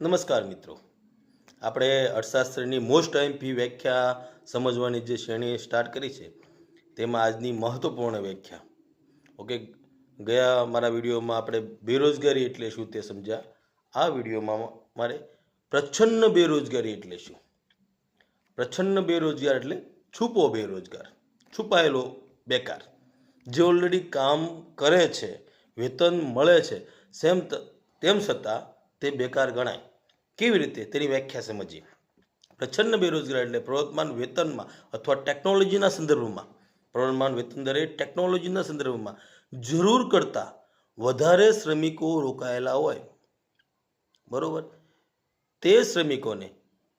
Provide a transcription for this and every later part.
નમસ્કાર મિત્રો. આપણે અર્થશાસ્ત્રની મોસ્ટ આઈમ્પી વ્યાખ્યા સમજવાની જે શ્રેણી સ્ટાર્ટ કરી છે, તેમાં આજની મહત્વપૂર્ણ વ્યાખ્યા. ઓકે ગયા મારા વિડીયોમાં આપણે બેરોજગારી એટલે શું તે સમજ્યા. આ વિડીયોમાં મારે પ્રચ્છન્ન બેરોજગારી એટલે શું? પ્રચ્છન્ન બેરોજગાર એટલે છુપો બેરોજગાર, છુપાયેલો બેકાર. જે ઓલરેડી કામ કરે છે, વેતન મળે છે, સેમ તેમ છતાં તે બેકાર ગણાય. કેવી રીતે? તેની વ્યાખ્યા સમજીએ. પ્રચ્છન્ન બેરોજગાર એટલે પ્રવર્તમાન વેતનમાં અથવા ટેકનોલોજીના સંદર્ભમાં. પ્રવર્તમાન વેતન દરે ટેકનોલોજીના સંદર્ભમાં જરૂર કરતાં વધારે શ્રમિકો રોકાયેલા હોય. બરોબર? તે શ્રમિકોને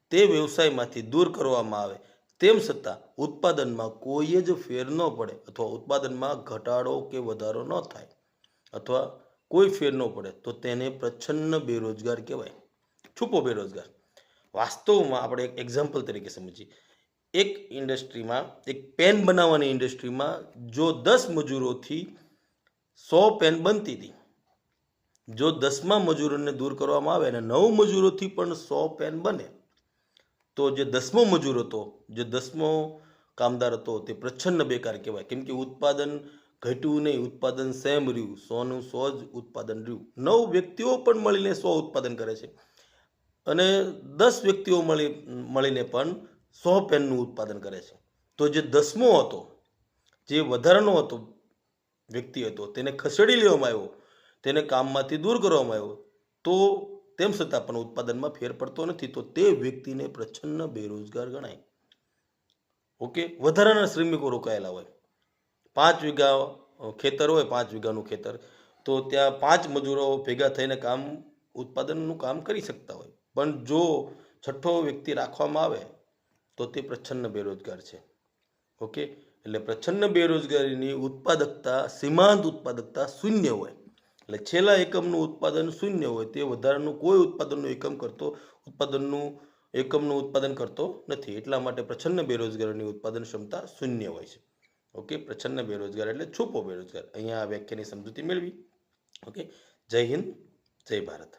તે વ્યવસાયમાંથી દૂર કરવામાં આવે. તેમ છતાં ઉત્પાદનમાં કોઈ જ ફેર ન પડે અથવા ઉત્પાદનમાં ઘટાડો કે વધારો ન થાય. અથવા કોઈ ફેર ન પડે તો તેને પ્રચ્છન્ન બેરોજગાર કહેવાય. છૂપો બેરોજગાર. વાસ્તવમાં આપણે એક એક્ઝામ્પલ તરીકે સમજીએ. એક ઇન્ડસ્ટ્રીમાં એક પેન બનાવવાની ઇન્ડસ્ટ્રીમાં જો દસ મજૂરોથી સો પેન બનતી હતી, જો દસમા મજૂરોને દૂર કરવામાં આવે અને નવ મજૂરોથી પણ સો પેન બને, તો જે દસમો મજૂર હતો, જે દસમો કામદાર હતો, તે પ્રચ્છન્ન બેકાર કહેવાય. કેમ કે ઉત્પાદન ઘટ્યું નહીં, ઉત્પાદન સેમ રહ્યું, સોનું સો જ ઉત્પાદન રહ્યું. નવ વ્યક્તિઓ પણ મળીને સો ઉત્પાદન કરે છે. અને દસ વ્યક્તિઓ મળી, મળીને પણ સો પેનનું ઉત્પાદન કરે છે. તો જે દસમો હતો, જે વધારાનો હતો વ્યક્તિ હતો, તેને ખસેડી લેવામાં આવ્યો, તેને કામમાંથી દૂર કરવામાં આવ્યો, તો તેમ છતાં પણ ઉત્પાદનમાં ફેર પડતો નથી. તો તે વ્યક્તિને પ્રચ્છન્ન બેરોજગાર ગણાય. ઓકે? વધારાના શ્રમિકો રોકાયેલા હોય. પાંચ વીઘા ખેતર હોય, પાંચ વીઘાનું ખેતર, તો ત્યાં પાંચ મજૂરો ભેગા થઈને કામ, ઉત્પાદનનું કામ કરી શકતા હોય. પણ જો છઠ્ઠો વ્યક્તિ રાખવામાં આવે, તો તે પ્રચ્છન્ન બેરોજગાર છે. ઓકે? એટલે પ્રચ્છન્ન બેરોજગારીની ઉત્પાદકતા, સીમાંત ઉત્પાદકતા શૂન્ય હોય. એટલે છેલ્લા એકમનું ઉત્પાદન શૂન્ય હોય, તે વધારાનું કોઈ ઉત્પાદનનું એકમ કરતો, ઉત્પાદનનું એકમનું ઉત્પાદન કરતો નથી. એટલા માટે પ્રચ્છન્ન બેરોજગારીની ઉત્પાદન ક્ષમતા શૂન્ય હોય છે. ઓકે પ્રછન્ન બેરોજગાર એટલે છુપો બેરોજગાર. અહીંયા આ વ્યાખ્યાની સમજૂતી મેળવી. ઓકે, જય હિન્દ, જય ભારત.